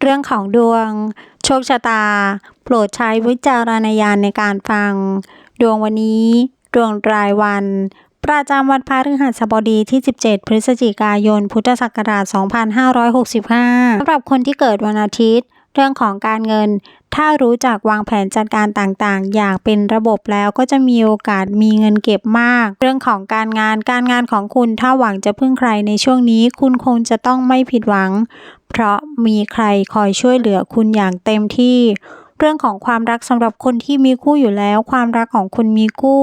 เรื่องของดวง โชคชะตา โปรดใช้วิจารณญาณในการฟัง ดวงวันนี้ ดวงรายวัน ประจำวันพฤหัสบดีที่ 17 พฤศจิกายน พุทธศักราช 2565สำหรับคนที่เกิดวันอาทิตย์ เรื่องของการเงิน ถ้ารู้จักวางแผนจัดการต่างๆ อย่างเป็นระบบแล้วก็จะมีโอกาสมีเงินเก็บมาก เรื่องของการงานการงานของคุณถ้าหวังจะพึ่งใครในช่วงนี้ คุณคงจะต้องไม่ผิดหวัง เพราะมีใครคอยช่วยเหลือคุณอย่างเต็มที่เรื่องของความรักสำหรับคนที่มีคู่อยู่แล้ว ความรักของคุณมีคู่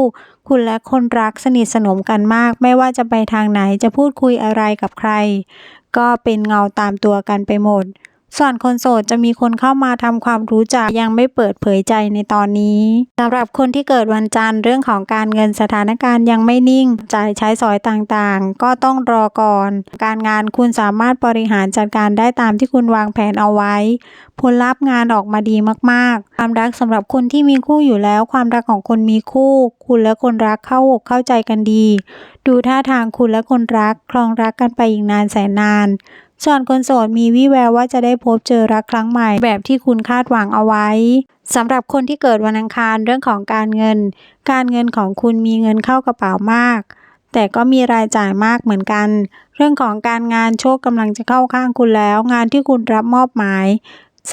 คุณและคนรักสนิทสนมกันมาก ไม่ว่าจะไปทางไหนจะพูดคุยอะไรกับใคร ก็เป็นเงาตามตัวกันไปหมด ส่วนคนโสดจะมีคนเข้ามาทำความรู้จักยังไม่เปิดเผยใจในตอนนี้สำหรับคนที่เกิดวันจันทร์เรื่องของการเงินสถานการณ์ยังไม่นิ่ง จ่ายใช้สอยต่างๆ ก็ต้องรอก่อน การงานคุณสามารถบริหารจัดการได้ตามที่คุณวางแผนเอาไว้ ผลลัพธ์งานออกมาดีมากๆ ความรักสำหรับคนที่มีคู่อยู่แล้ว ความรักของคนมีคู่ คุณและคนรักเข้าอกเข้าใจกันดี ดูท่าทางคุณและคนรักคลองรักกันไปอีกนานแสนนาน ส่วนคนโสดมีวิแววว่าจะได้พบเจอรักครั้งใหม่แบบที่คุณคาดหวังเอาไว้สำหรับคนที่เกิดวันอังคารเรื่องของการเงิน การเงินของคุณมีเงินเข้ากระเป๋ามาก แต่ก็มีรายจ่ายมากเหมือนกัน เรื่องของการงานโชคกำลังจะเข้าข้างคุณแล้ว งานที่คุณรับมอบหมาย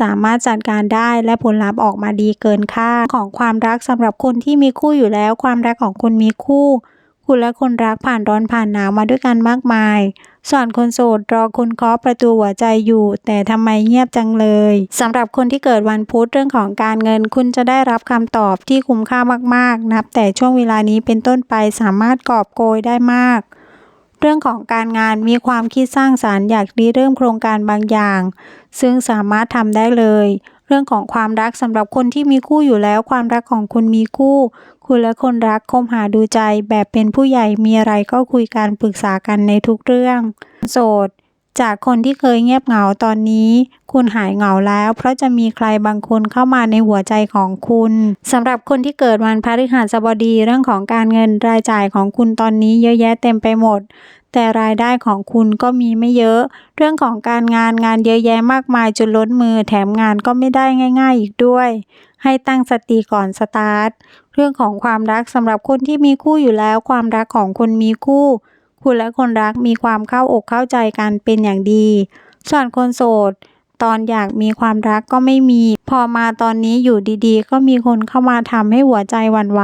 สามารถจัดการได้และผลลัพธ์ออกมาดีเกินคาดของความรักสำหรับคนที่มีคู่อยู่แล้ว ความรักของคุณมีคู่ คุณและคนรักผ่านร้อนผ่านหนาวมาด้วยกันมากมาย ส่วนคนโสดรอคุณเคาะประตูหัวใจอยู่ แต่ทำไมเงียบจังเลยสำหรับคนที่เกิดวันพุธเรื่องของการเงิน คุณจะได้รับคำตอบที่คุ้มค่ามากๆ นับแต่ช่วงเวลานี้เป็นต้นไปสามารถกอบโกยได้มาก เรื่องของการงานมีความคิดสร้างสารรค์อยากริเริ่มโครงการบางอย่าง ซึ่งสามารถทำได้เลย เรื่องของความรักสำหรับคนที่มีคู่อยู่แล้ว ความรักของคุณมีคู่ คุณและคนรักคบหาดูใจแบบเป็นผู้ใหญ่มีอะไรก็คุยกันปรึกษากันในทุกเรื่อง โสด จากคนที่เคยเงียบเหงาตอนนี้ คุณหายเหงาแล้ว เพราะจะมีใครบางคนเข้ามาในหัวใจของคุณสำหรับคนที่เกิดวันพฤหัสบดีเรื่องของการเงินรายจ่ายของคุณตอนนี้เยอะแยะเต็มไปหมด แต่รายได้ของคุณก็มีไม่เยอะ เรื่องของการงานงานเยอะแยะมากมายจนล้นมือแถมงานก็ไม่ได้ง่าย ๆ อีกด้วย ให้ตั้งสติก่อนสตาร์ทเรื่องของความรักสำหรับคนที่มีคู่อยู่แล้ว ความรักของคนมีคู่ คุณและคนรักมีความเข้าอกเข้าใจกันเป็นอย่างดี ส่วนคนโสด ตอนอยากมีความรักก็ไม่มี พอมาตอนนี้อยู่ดีๆ ก็มีคนเข้ามาทำให้หัวใจวั่นไหว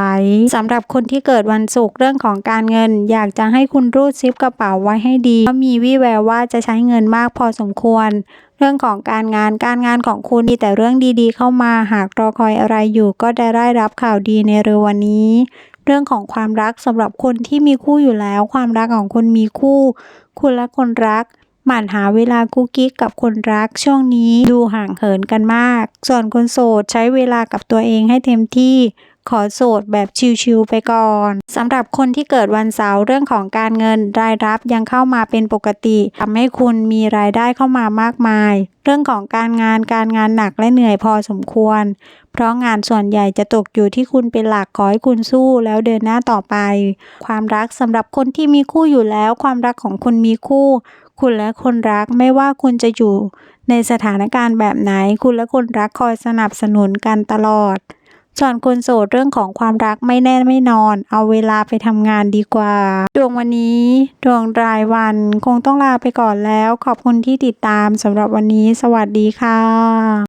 สำหรับคนที่เกิดวันศุกร์เรื่องของการเงิน อยากจะให้คุณรูดซิปกระเป๋าไว้ให้ดีเพราะมีวี่แววว่าจะใช้เงินมากพอสมควรเรื่องของการงานการงานของคุณมีแต่เรื่องดีๆ เข้ามาหากรอคอยอะไรอยู่ก็ได้ได้รับข่าวดีในเร็ววันนี้ เรื่องของความรักสำหรับคนที่มีคู่อยู่แล้ว ความรักของคนมีคู่ คุณและคนรักหมั่นหาเวลากุ๊กกิ๊กกับคนรักช่วงนี้ดูห่างเหินกันมาก ส่วนคนโสดใช้เวลากับตัวเองให้เต็มที่ ขอโสดแบบชิลๆไปก่อนสำหรับคนที่เกิดวันเสาร์เรื่องของการเงินรายรับยังเข้ามาเป็นปกติทำให้คุณมีรายได้เข้ามามากมาย เรื่องของการงานการงานหนักและเหนื่อยพอสมควร เพราะงานส่วนใหญ่จะตกอยู่ที่คุณเป็นหลักขอให้คุณสู้แล้วเดินหน้าต่อไป ความรักสำหรับคนที่มีคู่อยู่แล้วความรักของคนมีคู่ คุณและคนรักไม่ว่าคุณจะอยู่ในสถานการณ์แบบไหน คุณและคนรักคอยสนับสนุนกันตลอด ส่วนคนโสดเรื่องของความรักไม่แน่ไม่นอน เอาเวลาไปทำงานดีกว่า ดวงวันนี้ดวงรายวันคงต้องลาไปก่อนแล้ว ขอบคุณที่ติดตามสำหรับวันนี้ สวัสดีค่ะ